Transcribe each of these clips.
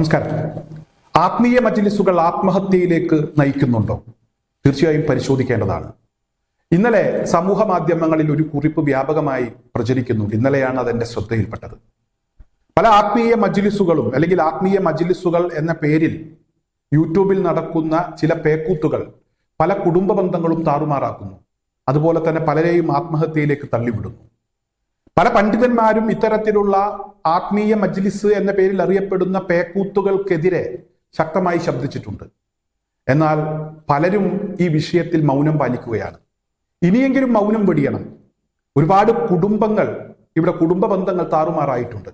നമസ്കാരം. ആത്മീയ മജ്ലിസുകൾ ആത്മഹത്യയിലേക്ക് നയിക്കുന്നുണ്ടോ? തീർച്ചയായും പരിശോധിക്കേണ്ടതാണ്. ഇന്നലെ സമൂഹ മാധ്യമങ്ങളിൽ ഒരു കുറിപ്പ് വ്യാപകമായി പ്രചരിക്കുന്നു. ഇന്നലെയാണ് അതെന്റെ ശ്രദ്ധയിൽപ്പെട്ടത്. പല ആത്മീയ മജ്ലിസുകളും അല്ലെങ്കിൽ ആത്മീയ മജ്ലിസുകൾ എന്ന പേരിൽ യൂട്യൂബിൽ നടക്കുന്ന ചില പേക്കൂത്തുകൾ പല കുടുംബ ബന്ധങ്ങളും താറുമാറാക്കുന്നു. അതുപോലെ തന്നെ പലരെയും ആത്മഹത്യയിലേക്ക് തള്ളിവിടുന്നു. പല പണ്ഡിതന്മാരും ഇത്തരത്തിലുള്ള ആത്മീയ മജ്ലിസ് എന്ന പേരിൽ അറിയപ്പെടുന്ന പേക്കൂത്തുകൾക്കെതിരെ ശക്തമായി ശബ്ദിച്ചിട്ടുണ്ട്. എന്നാൽ പലരും ഈ വിഷയത്തിൽ മൗനം പാലിക്കുകയാണ്. ഇനിയെങ്കിലും മൗനം വെടിയണം. ഒരുപാട് കുടുംബങ്ങൾ ഇവിടെ കുടുംബ ബന്ധങ്ങൾ താറുമാറായിട്ടുണ്ട്.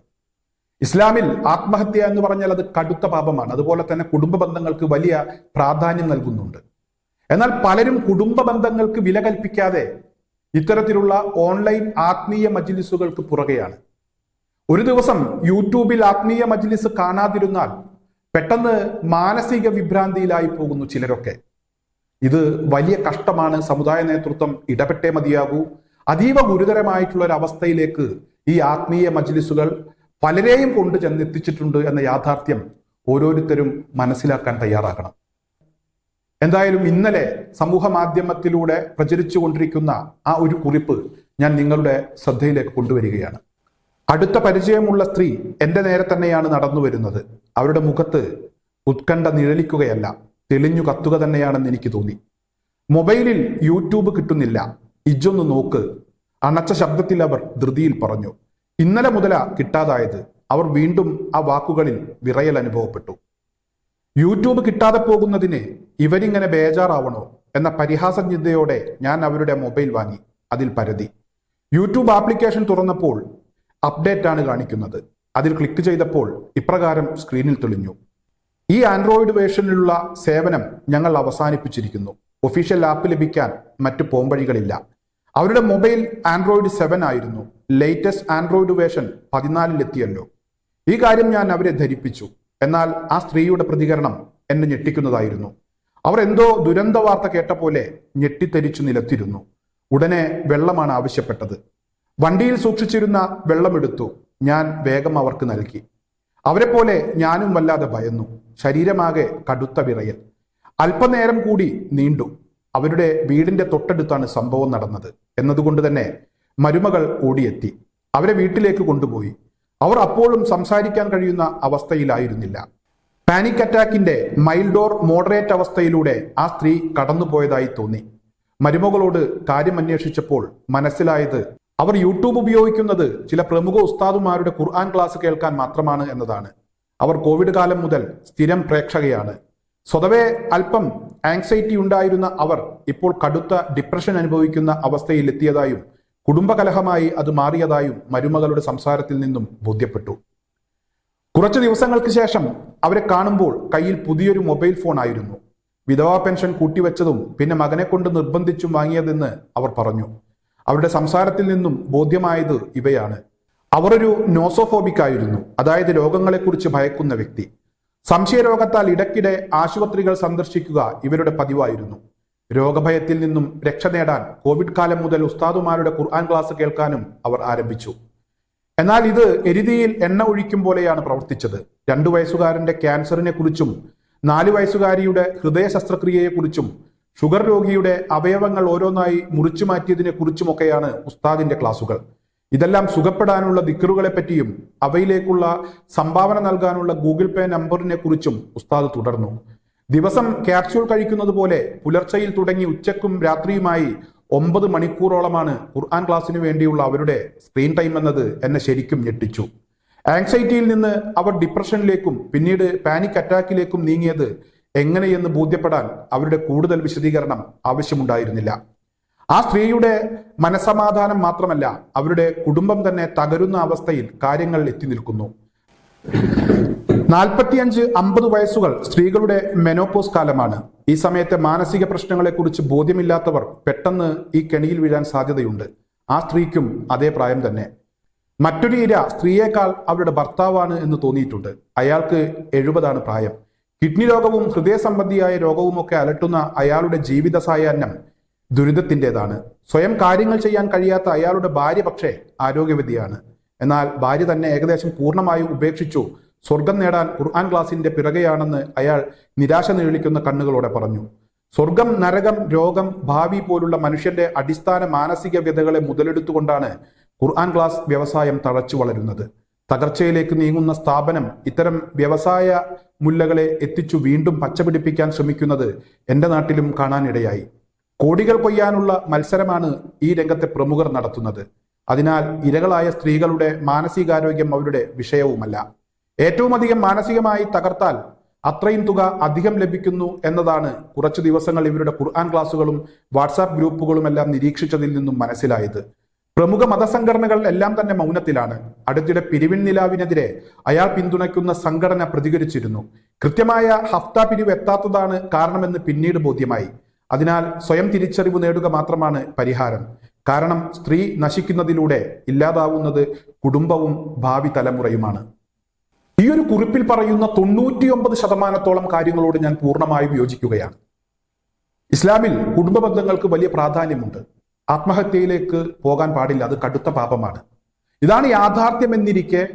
ഇസ്ലാമിൽ ആത്മഹത്യ എന്ന് പറഞ്ഞാൽ അത് കടുത്ത പാപമാണ്. അതുപോലെ തന്നെ കുടുംബ ബന്ധങ്ങൾക്ക് വലിയ പ്രാധാന്യം നൽകുന്നുണ്ട്. എന്നാൽ പലരും കുടുംബ ബന്ധങ്ങൾക്ക് വില കൽപ്പിക്കാതെ ഇത്തരത്തിലുള്ള ഓൺലൈൻ ആത്മീയ മജ്ലിസുകൾക്ക് പുറകെയാണ്. ഒരു ദിവസം യൂട്യൂബിൽ ആത്മീയ മജ്ലിസ് കാണാതിരുന്നാൽ പെട്ടെന്ന് മാനസിക വിഭ്രാന്തിയിലായി പോകുന്നു ചിലരൊക്കെ. ഇത് വലിയ കഷ്ടമാണ്. സമുദായ നേതൃത്വം ഇടപെട്ടേ മതിയാകൂ. അതീവ ഗുരുതരമായിട്ടുള്ള ഒരു അവസ്ഥയിലേക്ക് ഈ ആത്മീയ മജ്ലിസുകൾ പലരെയും കൊണ്ട് ചെന്നെത്തിച്ചിട്ടുണ്ട് എന്ന യാഥാർത്ഥ്യം ഓരോരുത്തരും മനസ്സിലാക്കാൻ തയ്യാറാകണം. എന്തായാലും ഇന്നലെ സമൂഹ മാധ്യമത്തിലൂടെ പ്രചരിച്ചു കൊണ്ടിരിക്കുന്ന ആ ഒരു കുറിപ്പ് ഞാൻ നിങ്ങളുടെ ശ്രദ്ധയിലേക്ക് കൊണ്ടുവരികയാണ്. അടുത്ത പരിചയമുള്ള സ്ത്രീ എന്റെ നേരെ തന്നെയാണ് നടന്നു വരുന്നത്. അവരുടെ മുഖത്ത് ഉത്കണ്ഠ നിഴലിക്കുകയല്ല തെളിഞ്ഞു കത്തുക തന്നെയാണെന്ന് എനിക്ക് തോന്നി. മൊബൈലിൽ യൂട്യൂബ് കിട്ടുന്നില്ല. ഇജൊന്ന് നോക്ക്. അണച്ച ശബ്ദത്തിൽ അവർ ധൃതിയിൽ പറഞ്ഞു. ഇന്നലെ മുതലാ കിട്ടാതായത്. അവർ വീണ്ടും ആ വാക്കുകളിൽ വിറയൽ അനുഭവപ്പെട്ടു. യൂട്യൂബ് കിട്ടാതെ പോകുന്നതിന് ഇവരിങ്ങനെ ബേജാറാവണോ എന്ന പരിഹാസ ചിന്തയോടെ ഞാൻ അവരുടെ മൊബൈൽ വാങ്ങി. അതിൽ പരതി. യൂട്യൂബ് ആപ്ലിക്കേഷൻ തുറന്നപ്പോൾ അപ്ഡേറ്റ് ആണ് കാണിക്കുന്നത്. അതിൽ ക്ലിക്ക് ചെയ്തപ്പോൾ ഇപ്രകാരം സ്ക്രീനിൽ തെളിഞ്ഞു. ഈ ആൻഡ്രോയിഡ് വേർഷനിലുള്ള സേവനം ഞങ്ങൾ അവസാനിപ്പിച്ചിരിക്കുന്നു. ഒഫീഷ്യൽ ആപ്പ് ലഭിക്കാൻ മറ്റു പോംവഴികളില്ല. അവരുടെ മൊബൈൽ ആൻഡ്രോയിഡ് സെവൻ ആയിരുന്നു. ലേറ്റസ്റ്റ് ആൻഡ്രോയിഡ് വേർഷൻ പതിനാലിലെത്തിയല്ലോ ഈ കാര്യം ഞാൻ അവരെ ധരിപ്പിച്ചു. എന്നാൽ ആ സ്ത്രീയുടെ പ്രതികരണം എന്നെ ഞെട്ടിക്കുന്നതായിരുന്നു. അവർ എന്തോ ദുരന്ത വാർത്ത കേട്ട പോലെ ഞെട്ടിത്തെരിച്ചു നിലത്തിരുന്നു. ഉടനെ വെള്ളമാണ് ആവശ്യപ്പെട്ടത്. വണ്ടിയിൽ സൂക്ഷിച്ചിരുന്ന വെള്ളമെടുത്തു. ഞാൻ വേഗം അവർക്ക് നൽകി. അവരെ പോലെ ഞാനും വല്ലാതെ ഭയന്നു. ശരീരമാകെ കടുത്ത വിറയൽ. അല്പനേരം കൂടി നീണ്ടു. അവരുടെ വീടിന്റെ തൊട്ടടുത്താണ് സംഭവം നടന്നത്. എന്നതുകൊണ്ട് തന്നെ മരുമകൾ ഓടിയെത്തി. അവരെ വീട്ടിലേക്ക് കൊണ്ടുപോയി. അവർ അപ്പോഴും സംസാരിക്കാൻ കഴിയുന്ന അവസ്ഥയിലായിരുന്നില്ല. പാനിക് അറ്റാക്കിന്റെ മൈൽഡോർ മോഡറേറ്റ് അവസ്ഥയിലൂടെ ആ സ്ത്രീ കടന്നുപോയതായി തോന്നി. മരുമകളോട് കാര്യം അന്വേഷിച്ചപ്പോൾ മനസ്സിലായത് അവർ യൂട്യൂബ് ഉപയോഗിക്കുന്നത് ചില പ്രമുഖ ഉസ്താദുമാരുടെ ഖുർആൻ ക്ലാസ് കേൾക്കാൻ മാത്രമാണ് എന്നതാണ്. അവർ കോവിഡ് കാലം മുതൽ സ്ഥിരം പ്രേക്ഷകയാണ്. സ്വതവേ അല്പം ആങ്സൈറ്റി ഉണ്ടായിരുന്ന അവർ ഇപ്പോൾ കടുത്ത ഡിപ്രഷൻ അനുഭവിക്കുന്ന അവസ്ഥയിൽ എത്തിയതായും കുടുംബകലഹമായി അത് മാറിയതായും മരുമകളുടെ സംസാരത്തിൽ നിന്നും ബോധ്യപ്പെട്ടു. കുറച്ചു ദിവസങ്ങൾക്ക് ശേഷം അവരെ കാണുമ്പോൾ കയ്യിൽ പുതിയൊരു മൊബൈൽ ഫോൺ ആയിരുന്നു. വിധവാ പെൻഷൻ കൂട്ടിവെച്ചതും പിന്നെ മകനെ കൊണ്ട് നിർബന്ധിച്ചും വാങ്ങിയതെന്ന് അവർ പറഞ്ഞു. അവരുടെ സംസാരത്തിൽ നിന്നും ബോധ്യമായത് ഇവയാണ്. അവർ ഒരു നോസോഫോബിക് ആയിരുന്നു അതായത് രോഗങ്ങളെക്കുറിച്ച് ഭയക്കുന്ന വ്യക്തി. സംശയരോഗത്താൽ ഇടയ്ക്കിടെ ആശുപത്രികൾ സന്ദർശിക്കുക ഇവരുടെ പതിവായിരുന്നു. രോഗഭയത്തിൽ നിന്നും രക്ഷ നേടാൻ കോവിഡ് കാലം മുതൽ ഉസ്താദുമാരുടെ ഖുർആൻ ക്ലാസ് കേൾക്കാനും അവർ ആരംഭിച്ചു. എന്നാൽ ഇത് എരിതിയിൽ എണ്ണ ഒഴിക്കും പോലെയാണ് പ്രവർത്തിച്ചത്. രണ്ടു വയസ്സുകാരന്റെ ക്യാൻസറിനെ കുറിച്ചും നാല് വയസ്സുകാരിയുടെ ഹൃദയ ശസ്ത്രക്രിയയെക്കുറിച്ചും ഷുഗർ രോഗിയുടെ അവയവങ്ങൾ ഓരോന്നായി മുറിച്ചു മാറ്റിയതിനെ കുറിച്ചുമൊക്കെയാണ് ഉസ്താദിന്റെ ക്ലാസുകൾ. ഇതെല്ലാം സുഖപ്പെടാനുള്ള ദിക്കറുകളെ പറ്റിയും അവയിലേക്കുള്ള സംഭാവന നൽകാനുള്ള ഗൂഗിൾ പേ നമ്പറിനെ കുറിച്ചും ഉസ്താദ് തുടർന്നു. ദിവസം ക്യാപ്സ്യൂൾ കഴിക്കുന്നത് പോലെ പുലർച്ചയിൽ തുടങ്ങി ഉച്ചക്കും രാത്രിയുമായി ഒമ്പത് മണിക്കൂറോളമാണ് ഖുർആൻ ക്ലാസ്സിന് വേണ്ടിയുള്ള അവരുടെ സ്ക്രീൻ ടൈം എന്നത് എന്നെ ശരിക്കും ഞെട്ടിച്ചു. ആങ്സൈറ്റിയിൽ നിന്ന് അവർ ഡിപ്രഷനിലേക്കും പിന്നീട് പാനിക് അറ്റാക്കിലേക്കും നീങ്ങിയത് എങ്ങനെയെന്ന് ബോധ്യപ്പെടാൻ അവരുടെ കൂടുതൽ വിശദീകരണം ആവശ്യമുണ്ടായിരുന്നില്ല. ആ സ്ത്രീയുടെ മനസമാധാനം മാത്രമല്ല അവരുടെ കുടുംബം തന്നെ തകരുന്ന അവസ്ഥയിൽ കാര്യങ്ങൾ എത്തി നിൽക്കുന്നു. നാൽപ്പത്തിയഞ്ച് അമ്പത് വയസ്സുകൾ സ്ത്രീകളുടെ മെനോപോസ് കാലമാണ്. ഈ സമയത്തെ മാനസിക പ്രശ്നങ്ങളെക്കുറിച്ച് ബോധ്യമില്ലാത്തവർ പെട്ടെന്ന് ഈ കെണിയിൽ വീഴാൻ സാധ്യതയുണ്ട്. ആ സ്ത്രീക്കും അതേ പ്രായം തന്നെ. മറ്റൊരു ഇര സ്ത്രീയേക്കാൾ അവരുടെ ഭർത്താവാണ് എന്ന് തോന്നിയിട്ടുണ്ട്. അയാൾക്ക് എഴുപതാണ് പ്രായം. കിഡ്നി രോഗവും ഹൃദയ സംബന്ധിയായ രോഗവും ഒക്കെ അലട്ടുന്ന അയാളുടെ ജീവിത സായാഹ്നം ദുരിതത്തിന്റെതാണ്. സ്വയം കാര്യങ്ങൾ ചെയ്യാൻ കഴിയാത്ത അയാളുടെ ഭാര്യ പക്ഷേ ആരോഗ്യവതിയാണ്. എന്നാൽ ഭാര്യ തന്നെ ഏകദേശം പൂർണമായും ഉപേക്ഷിച്ചു. സ്വർഗം നേടാൻ ഖുർആൻ ക്ലാസിന്റെ പിറകെയാണെന്ന് അയാൾ നിരാശ നീളിക്കുന്ന കണ്ണുകളോടെ പറഞ്ഞു. സ്വർഗം നരകം രോഗം ഭാവി പോലുള്ള മനുഷ്യന്റെ അടിസ്ഥാന മാനസിക വ്യതകളെ മുതലെടുത്തുകൊണ്ടാണ് ഖുർആൻ ക്ലാസ് വ്യവസായം തഴച്ചു വളരുന്നത്. തകർച്ചയിലേക്ക് നീങ്ങുന്ന സ്ഥാപനം ഇത്തരം വ്യവസായ മുല്ലകളെ എത്തിച്ചു വീണ്ടും പച്ചപിടിപ്പിക്കാൻ ശ്രമിക്കുന്നത് എന്റെ നാട്ടിലും കാണാനിടയായി. കോടികൾ കൊയ്യാനുള്ള മത്സരമാണ് ഈ രംഗത്തെ പ്രമുഖർ നടത്തുന്നത്. അതിനാൽ ഇരകളായ സ്ത്രീകളുടെ മാനസികാരോഗ്യം അവരുടെ വിഷയവുമല്ല. ഏറ്റവും അധികം മാനസികമായി തകർത്താൽ അത്രയും തുക അധികം ലഭിക്കുന്നു എന്നതാണ് കുറച്ചു ദിവസങ്ങൾ ഇവരുടെ ഖുർആൻ ക്ലാസുകളും വാട്സാപ്പ് ഗ്രൂപ്പുകളുമെല്ലാം നിരീക്ഷിച്ചതിൽ നിന്നും മനസ്സിലായത്. പ്രമുഖ മതസംഘടനകൾ എല്ലാം തന്നെ മൗനത്തിലാണ്. അടുത്തിടെ പിരിവിൻ നിലാവിനെതിരെ അയാൾ പിന്തുണയ്ക്കുന്ന സംഘടന പ്രതികരിച്ചിരുന്നു. കൃത്യമായ ഹഫ്ത പിരിവ് എത്താത്തതാണ് കാരണമെന്ന് പിന്നീട് ബോധ്യമായി. അതിനാൽ സ്വയം തിരിച്ചറിവ് നേടുക മാത്രമാണ് പരിഹാരം. കാരണം സ്ത്രീ നശിക്കുന്നതിലൂടെ ഇല്ലാതാവുന്നത് കുടുംബവും ഭാവി തലമുറയുമാണ്. ഈ ഒരു കുറിപ്പിൽ പറയുന്ന തൊണ്ണൂറ്റിയൊമ്പത് ശതമാനത്തോളം കാര്യങ്ങളോട് ഞാൻ പൂർണമായും യോജിക്കുകയാണ്. ഇസ്ലാമിൽ കുടുംബ ബന്ധങ്ങൾക്ക് വലിയ പ്രാധാന്യമുണ്ട്. ആത്മഹത്യയിലേക്ക് പോകാൻ പാടില്ല. അത് കടുത്ത പാപമാണ്. ഇതാണ് യാഥാർത്ഥ്യം എന്നിരിക്കെ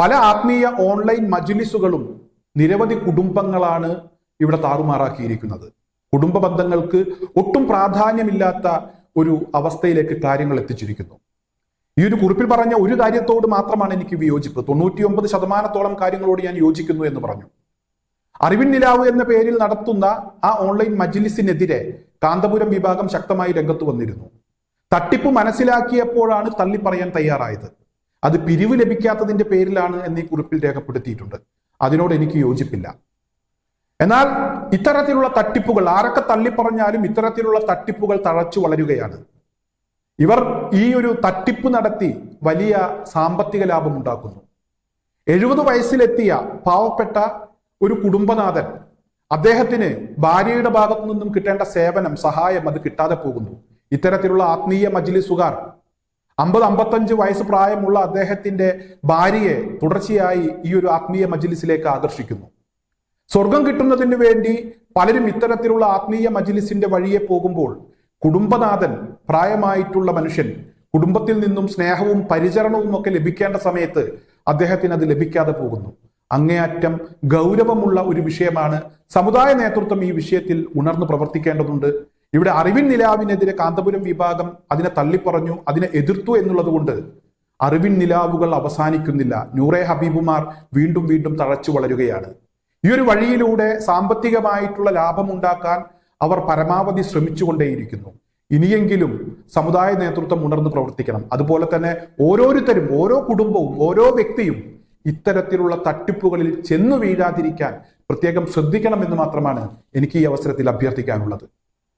പല ആത്മീയ ഓൺലൈൻ മജ്ലിസുകളും നിരവധി കുടുംബങ്ങളാണ് ഇവിടെ താറുമാറാക്കിയിരിക്കുന്നത്. കുടുംബ ബന്ധങ്ങൾക്ക് ഒട്ടും പ്രാധാന്യമില്ലാത്ത ഒരു അവസ്ഥയിലേക്ക് കാര്യങ്ങൾ എത്തിച്ചിരിക്കുന്നു. ഈ ഒരു കുറിപ്പിൽ പറഞ്ഞ ഒരു കാര്യത്തോട് മാത്രമാണ് എനിക്ക് വിയോജിപ്പ്. തൊണ്ണൂറ്റിയൊമ്പത് ശതമാനത്തോളം കാര്യങ്ങളോട് ഞാൻ യോജിക്കുന്നു എന്ന് പറഞ്ഞു. അറിവിൻ നിലാവ് എന്ന പേരിൽ നടത്തുന്ന ആ ഓൺലൈൻ മജ്ലിസിനെതിരെ കാന്തപുരം വിഭാഗം ശക്തമായി രംഗത്ത് വന്നിരുന്നു. തട്ടിപ്പ് മനസ്സിലാക്കിയപ്പോഴാണ് തള്ളിപ്പറയാൻ തയ്യാറായത്. അത് പിരിവ് ലഭിക്കാത്തതിന്റെ പേരിലാണ് എന്നീ കുറിപ്പിൽ രേഖപ്പെടുത്തിയിട്ടുണ്ട്. അതിനോട് എനിക്ക് യോജിപ്പില്ല. എന്നാൽ ഇത്തരത്തിലുള്ള തട്ടിപ്പുകൾ ആരൊക്കെ തള്ളിപ്പറഞ്ഞാലും ഇത്തരത്തിലുള്ള തട്ടിപ്പുകൾ തഴച്ചു വളരുകയാണ്. ഇവർ ഈ ഒരു തട്ടിപ്പ് നടത്തി വലിയ സാമ്പത്തിക ലാഭം ഉണ്ടാക്കുന്നു എഴുപത് വയസ്സിലെത്തിയ പാവപ്പെട്ട ഒരു കുടുംബനാഥൻ അദ്ദേഹത്തിന് ഭാര്യയുടെ ഭാഗത്തു നിന്നും കിട്ടേണ്ട സേവനം സഹായം അത് കിട്ടാതെ പോകുന്നു. ഇത്തരത്തിലുള്ള ആത്മീയ മജ്ലിസുകാർ അമ്പത് അമ്പത്തഞ്ച് വയസ്സ് പ്രായമുള്ള അദ്ദേഹത്തിന്റെ ഭാര്യയെ തുടർച്ചയായി ഈ ഒരു ആത്മീയ മജ്ലിസിലേക്ക് ആകർഷിക്കുന്നു. സ്വർഗം കിട്ടുന്നതിന് വേണ്ടി പലരും ഇത്തരത്തിലുള്ള ആത്മീയ മജ്ലിസിന്റെ വഴിയെ പോകുമ്പോൾ കുടുംബനാഥൻ പ്രായമായിട്ടുള്ള മനുഷ്യൻ കുടുംബത്തിൽ നിന്നും സ്നേഹവും പരിചരണവും ഒക്കെ ലഭിക്കേണ്ട സമയത്ത് അദ്ദേഹത്തിന് അത് ലഭിക്കാതെ പോകുന്നു. അങ്ങേയറ്റം ഗൗരവമുള്ള ഒരു വിഷയമാണ്. സമുദായ നേതൃത്വം ഈ വിഷയത്തിൽ ഉണർന്നു പ്രവർത്തിക്കേണ്ടതുണ്ട്. ഇവിടെ അറിവിൻ നിലാവിനെതിരെ കാന്തപുരം വിഭാഗം അതിനെ തള്ളിപ്പറഞ്ഞു അതിനെ എതിർത്തു എന്നുള്ളതുകൊണ്ട് അറിവിൻ നിലാവുകൾ അവസാനിക്കുന്നില്ല. നൂറെ ഹബീബുമാർ വീണ്ടും വീണ്ടും തഴച്ചു വളരുകയാണ്. ഈ ഒരു വഴിയിലൂടെ സാമ്പത്തികമായിട്ടുള്ള ലാഭമുണ്ടാക്കാൻ അവർ പരമാവധി ശ്രമിച്ചുകൊണ്ടേയിരിക്കുന്നു. ഇനിയെങ്കിലും സമുദായ നേതൃത്വം ഉണർന്ന് പ്രവർത്തിക്കണം. അതുപോലെ തന്നെ ഓരോരുത്തരും ഓരോ കുടുംബവും ഓരോ വ്യക്തിയും ഇത്തരത്തിലുള്ള തട്ടിപ്പുകളിൽ ചെന്നു വീഴാതിരിക്കാൻ പ്രത്യേകം ശ്രദ്ധിക്കണമെന്ന് മാത്രമാണ് എനിക്ക് ഈ അവസരത്തിൽ അഭ്യർത്ഥിക്കാനുള്ളത്.